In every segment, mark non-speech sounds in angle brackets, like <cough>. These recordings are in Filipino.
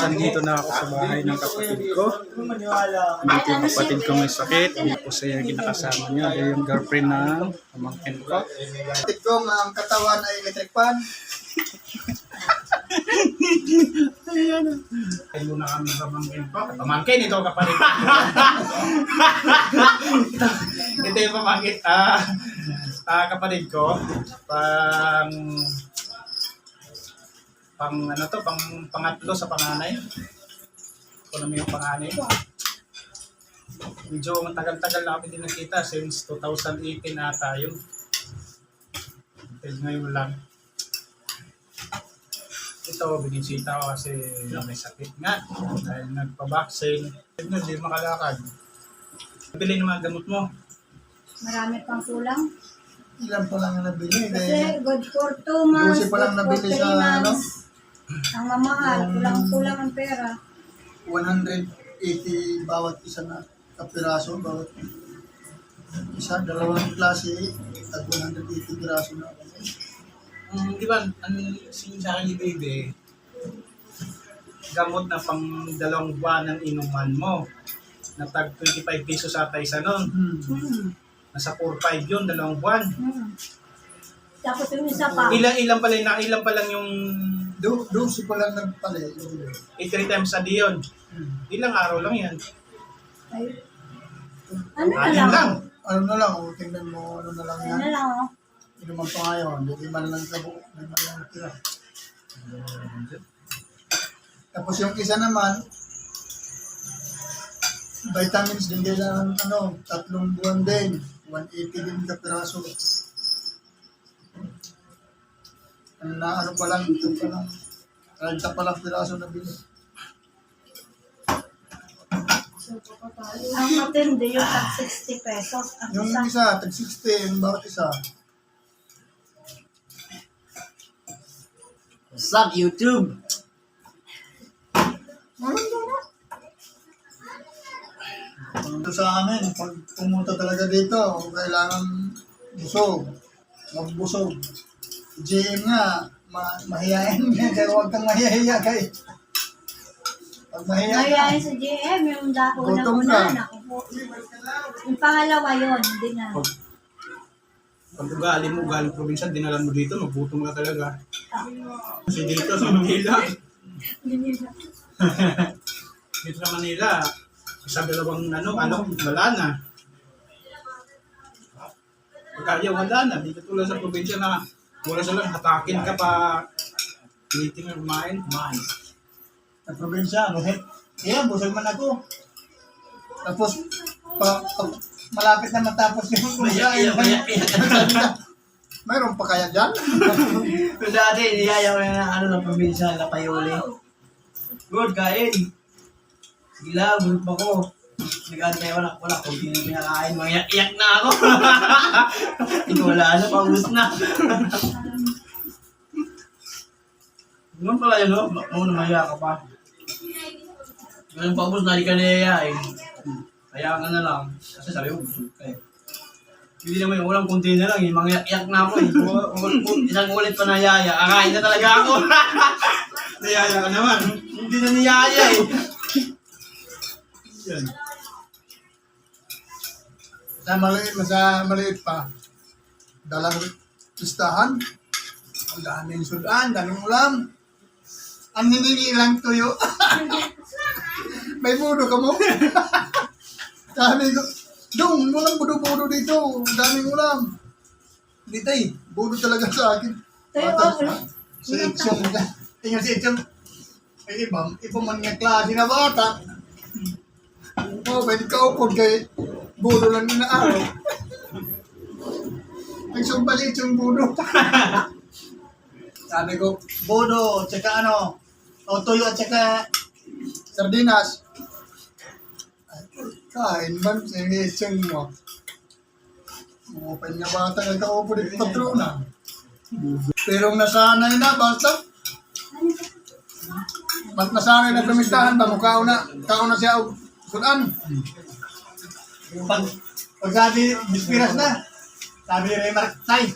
Nandito na ako sa bahay ng kapatid ko. Dito yung kapatid ko may sakit. Hindi po siya kinakasama niya. Ay yung girlfriend ng pamangkin ko. Kapatid ko ang katawan ay electric fan. Ay muna kami pamangkin ko. Pamangkin ito kapatid ko. ito yung pamangkin. Ah, ah, kapatid ko. Pang pang ano to, pang pangatlo sa panganay. Ako naman yung panganay. Medyo matagal-tagal na kami din nakita since 2018 ata yun. Until ngayon lang. Ito, binisita ko kasi may sakit nga. Dahil nagpa-vaccine. Hindi makalakad. Bili ng mga gamot mo. Marami pang kulang. Ilan pa lang ang nabili. Kasi Kaya good for two months, Dosi pa lang good for nabili three sa, ano? Ang mamahal, kulang-kulang ang pera. 180 bawat isa na kapiraso. Bawat isa, dalawang klase at 180 piraso na. Um, di ba, ang sinin sa akin ni Baby, gamot na pang dalawang buwan ng inuman mo. Na tag 25 pesos ata isa nun. Hmm. Hmm. Nasa 4-5 yun, dalawang buwan. Hmm. Tapos yung isa pa, Ilang ilang pala na ilang pa lang yung Do, dosi pa lang nagpali. 8 times a day yun. Hmm. Ilang araw lang yan. ay, ano na Anim lang? lang. Ano na lang, oh, tingnan mo, ano na lang Ano yan. na lang, oh. Ano man pa ngayon, hindi man lang kabo, hindi man lang tira. Tapos yung isa naman, vitamins din kailangan ano, tatlong buwan din. 180 din kapiraso. Ano na, ano pa lang, ito pa lang. 30 pa lang piraso na bili. Ang matindi yung tag 60 pesos. Ang Yung isa, isa, tag 60, yung bawat isa. What's up, YouTube? Ito sa amin, pag pumunta talaga dito, kailangan busog. Magbusog. GM nga, ma mahihain nga, kaya huwag kang mahihiya kay. Pag mahiya ka, sa GM, yung da- Gutom una-una, ka. naku po. Yung pangalawa yun, hindi na. Pag ugali mo, galing probinsya, dinalan mo dito, magutom ka talaga. Kasi dito sa Manila, <laughs> dito sa Manila, isa dalawang ano, ano, wala na. Pagkaya wala na, dito tulad sa probinsya na wala sa lang, hatakin ka pa, meeting na kumain, kumain. sa probinsya, no? Kaya, busog man ako. Tapos, pa, pa, malapit na matapos yung <laughs> niya, <laughs> Mayroon pa kaya dyan? <laughs> Kung dati, niyaya ko na ano ng probinsya na payuli. Good, kain. Sige lang, bulot pa ko. Nag-antay wala, wala. Kung di na pinakain, mga iyak na ako. <laughs> Ito wala na, paubos na. Ganun <laughs> pala yun, no? Muna maya ka pa. Ganun paubos na, di ka niyayain. Kaya ka na lang. Kasi sabi mo, busog ka eh. Hindi naman yung ulang kunti na lang, yung mga iyak na ako eh. Isang ulit pa nayaya, akain na talaga ako. <laughs> Niyaya ka naman. Hindi na niyaya eh. Yan. Sa maliit, sa maliit pa, dalang listahan, ang daming sudan, daming ulam. Ang hiningi lang tuyo. <laughs> May budo ka mo. Sabi ko, Dong, walang budo-budo dito. Ang daming ulam. Dito eh, budo talaga sa akin. Tayo, oh, Si Itchong, tingnan si Itchong. Ay, iba, iba man nga klase na bata. <laughs> Oh, pwede ka upod kay budo lang na araw. Nagsumbalik yung budo. <laughs> Sabi ko, budo, tsaka ano, o tuyo at tsaka sardinas. Kain man, itchong mo. Open nga bata nagka-upo dito patrona. Pero nasanay na, basta. Mas nasanay na gumistahan ba, mukha na, kao na siya, sudan. Pag, pag sabi, dispiras na, sabi ni Remark, Tay,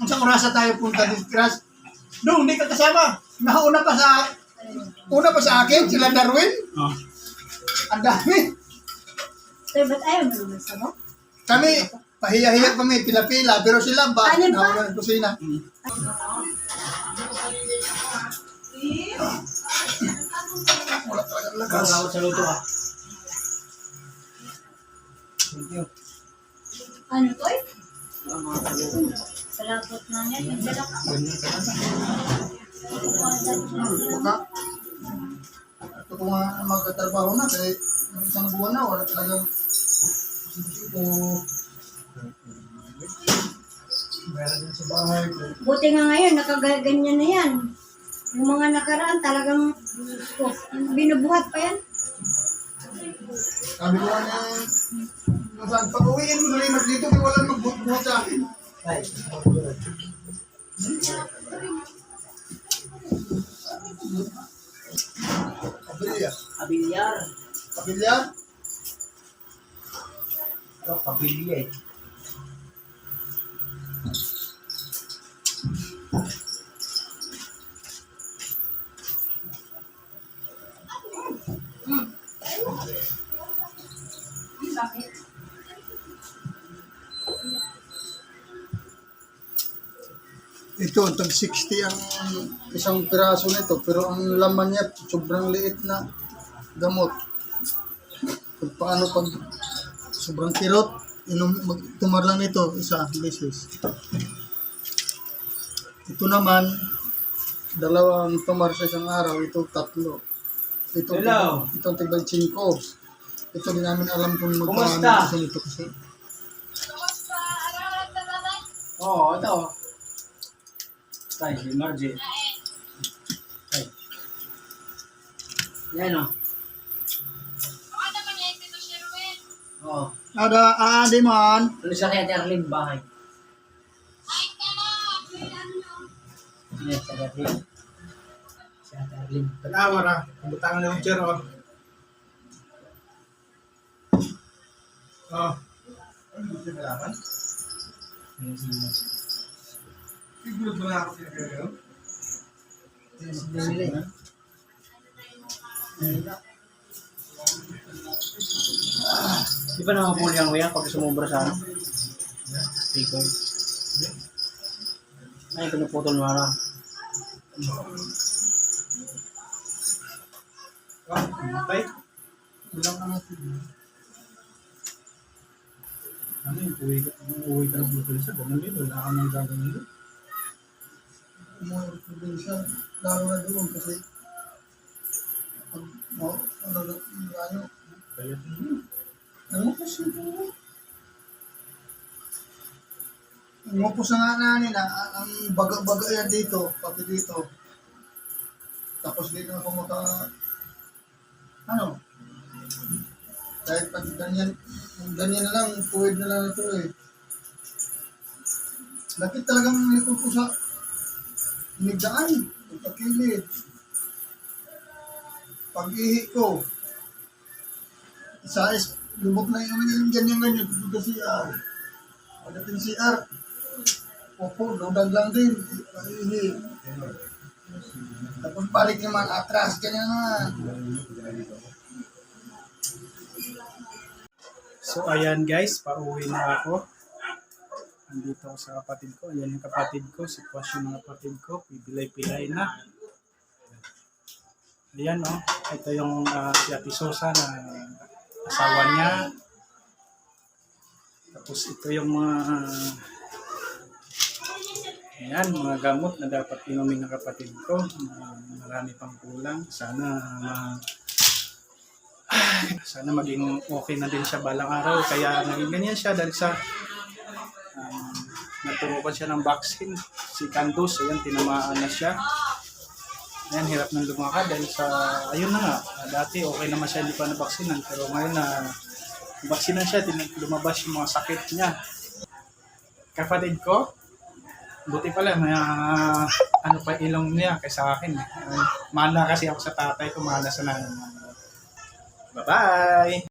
kung sa orasa tayo punta dispiras, doon, hindi ka kasama. Nauna pa sa Una pa sa akin, sila Darwin. Oh. Ang dami. Sir, ba't ayaw mo lumas mo? Kami, pahiya-hiya kami, pila-pila. Pero sila ba, Alin pa? nawalan ng kusina. Wala talagang lakas. Sa luto ah. Thank you. Ano to eh? Salapot na niya. Dala ka. Baka, ito ko nga magkatrabaho na, kaya yung isang buwan na, wala talagang o meron din sa bahay. Buti nga ngayon, nakaganyan na yan. Yung mga nakaraan talagang oh, binubuhat pa yan. Sabi ko nga kung saan, pag uwiin mo na rin dito, may walang magbuhat sa akin. Ay. Kabilya. Kabilyar. Kabilya? Ano, Ito, ang tag 60 ang isang piraso nito, pero ang laman niya, sobrang liit na gamot. Kung paano pag sobrang kirot, inom, mag, tumar lang nito, isa, beses. Ito naman, dalawang tumar sa isang araw, ito tatlo. Ito, Hello. ito ang tigbang 5. Ito din namin alam kung magkano Kumusta? kasi nito kasi. Oo, oh, ito. Tay, si Margie. Tay. Yan o. Oo. Ada, ah, di man. Ano sa kaya Arlene bahay? Yes, sa Arlene. Si Ate Arlene. Tanawa na, butangan na yung chair, oh. Oh. Yes, yes. Siguro ba na ako? Yes, yes. Di ba nakapuli ang kuya pag sumubra sa ano? Speaker. Ay, pinuputol mo na. Tay, Bilang ka natin. ano yung uwi ka, uwi ka ng butol sa ganun yun, wala ka nang gagawin yun. Din siya. Lalo na doon kasi pag oh, ano, ano, ano, Kaya yun. ano po po sa nga ah, ang baga-baga yan dito, pati dito. Tapos dito ako maka, ano, kahit pag ganyan, ganyan na lang, tuwid na lang ito eh. Lakit talagang likod ko sa nigdaan, pagkakilid. Pag-ihi ko, sa is, lubog na yung yung ganyan-ganyan, pupunta si R. Pagdating si R, opo, ludag lang din, pag-ihi. Tapos balik naman, atras, ganyan naman. So ayan guys, pauwi na ako. Andito ako sa kapatid ko. Ayan yung kapatid ko, sitwasyon ng kapatid ko. Pibilay-pilay na. Ayan oh, ito yung uh, si Ate Sosa na asawa niya. Tapos ito yung mga Ayan, mga gamot na dapat inumin ng kapatid ko. marami pang kulang. Sana ma sana maging okay na din siya balang araw. Kaya naging ganyan siya dahil sa um, naturukan siya ng vaccine. Si Cantus, ayan, tinamaan na siya. Ayan, hirap nang lumakad dahil sa, ayun na nga, dati okay naman siya, hindi pa nabaksinan. Pero ngayon na baksinan siya, lumabas yung mga sakit niya. Kapatid ko, buti pala, may ah, ano pa ilong niya kaysa akin. eh. Mana kasi ako sa tatay ko, mana sa nanay. Bye-bye!